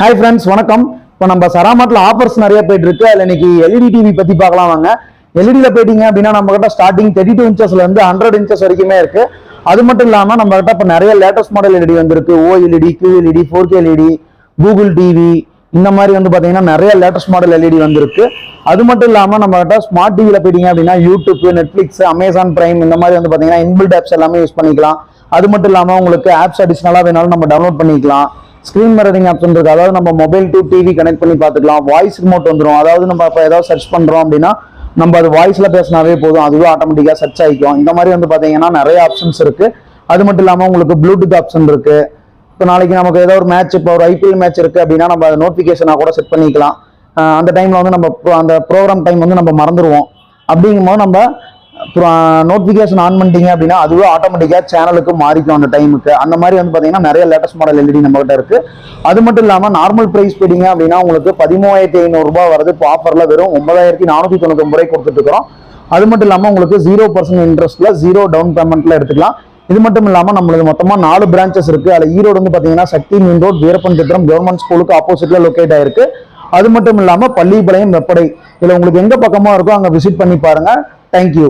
Hi friends வணக்கம். இப்போ நம்ம சராமட்டில் ஆஃபர்ஸ் நிறைய போயிட்டு இருக்கு அதில் இன்னைக்கு எல்இடி டிவி பற்றி பார்க்கலாம் வாங்க. எல்இடியில் போயிட்டீங்க அப்படின்னா நம்ம கிட்ட ஸ்டார்டிங் தேர்ட்டி டூ இன்ச்சஸ்லேருந்து ஹண்ட்ரட் இன்ச்சஸ் வரைக்குமே இருக்கு. அது மட்டும் இல்லாமல் நம்ம கிட்ட இப்போ நிறைய லேட்டஸ்ட் மாடல் எல்இடி வந்திருக்கு. OLED QLED four K LED Google TV இந்த மாதிரி வந்து பார்த்தீங்கன்னா நிறைய லேட்டஸ்ட் மாடல் எல்இடி வந்திருக்கு. அது மட்டும் இல்லாமல் நம்ம கிட்ட ஸ்மார்ட் டிவியில் போயிட்டீங்க அப்படின்னா யூடியூப் நெட்ஃப்ளிக்ஸ் அமேசான் பிரைம் இந்த மாதிரி வந்து பார்த்தீங்கன்னா இன்பில்ட் ஆப்ஸ் எல்லாமே யூஸ் பண்ணிக்கலாம். அது மட்டும் இல்லாமல் உங்களுக்கு ஆப்ஸ் அடிஷ்னலாக வேணாலும் நம்ம டவுன்லோட் பண்ணிக்கலாம். ஸ்க்ரீன் மிரரிங் ஆப்ஷன் இருக்கு அதாவது நம்ம மொபைல் டு டிவி கனெக்ட் பண்ணி பார்த்துக்கலாம். வாய்ஸ் ரிமோட் வந்துடும் அதாவது நம்ம இப்போ ஏதாவது சர்ச் பண்ணுறோம் அப்படின்னா நம்ம அது வாய்ஸில் பேசினாவே போதும். அதுவே ஆட்டோமேட்டிக்காக சர்ச் ஆகிக்கும் இந்த மாதிரி வந்து பார்த்தீங்கன்னா நிறைய ஆப்ஷன்ஸ் இருக்குது அது மட்டும் இல்லாமல் உங்களுக்கு ப்ளூடூத் ஆப்ஷன் இருக்குது இப்போ நாளைக்கு நமக்கு ஏதோ ஒரு மேட்ச் இப்போ ஒரு ஐபிஎல் மேட்ச் இருக்குது அப்படின்னா நம்ம அதை நோட்டிஃபிகேஷனாக கூட செட் பண்ணிக்கலாம். அந்த டைமில் வந்து நம்ம அந்த ப்ரோக்ராம் டைம் வந்து நம்ம மறந்துடுவோம் அப்படிங்கும்போது நம்ம நோட்டிஃபிகேஷன் ஆன் பண்ணிட்டீங்க அப்படின்னா அதுவே ஆட்டோமேட்டிக்காக சேனலுக்கு மாறிக்கும் அந்த டைமுக்கு அந்த மாதிரி வந்து பார்த்தீங்கன்னா நிறைய லேட்டஸ்ட் மாடல் எல்இடி நம்மகிட்ட இருக்குது இருக்கு. அது மட்டும் இல்லாமல் நார்மல் ப்ரைஸ் போயிட்டீங்க அப்படின்னா உங்களுக்கு பதிமூவாயிரத்தி ஐநூறுரூபா வருது. இப்போ ஆஃபரில் வெறும் ஒன்பதாயிரத்தி நானூற்றி தொண்ணூத்தொம்பது ரூபாய் கொடுத்துட்டு இருக்கிறோம் அது மட்டும் இல்லாமல் உங்களுக்கு ஜீரோ பர்சன்ட் இன்ட்ரெஸ்ட்ல ஜீரோ டவுன் பேமெண்ட்ல எடுத்துக்கலாம். இது மட்டும் இல்லாமல் நம்மளுக்கு மொத்தமாக நாலு பிரான்ச்சஸ் இருக்கு. அதில் ஈரோடு வந்து பார்த்தீங்கன்னா சக்தி மீன் ரோட் வீரப்பன் திட்டம் கவர்மெண்ட் ஸ்கூலுக்கு ஆப்போசிட்ல லொக்கேட் ஆயிருக்கு. அது மட்டும் இல்லாமல் பள்ளிப்பாளையம் வெப்படை. இதில் உங்களுக்கு எங்கே பக்கமாக இருக்கோ அங்கே விசிட் பண்ணி பாருங்கள் தேங்க்யூ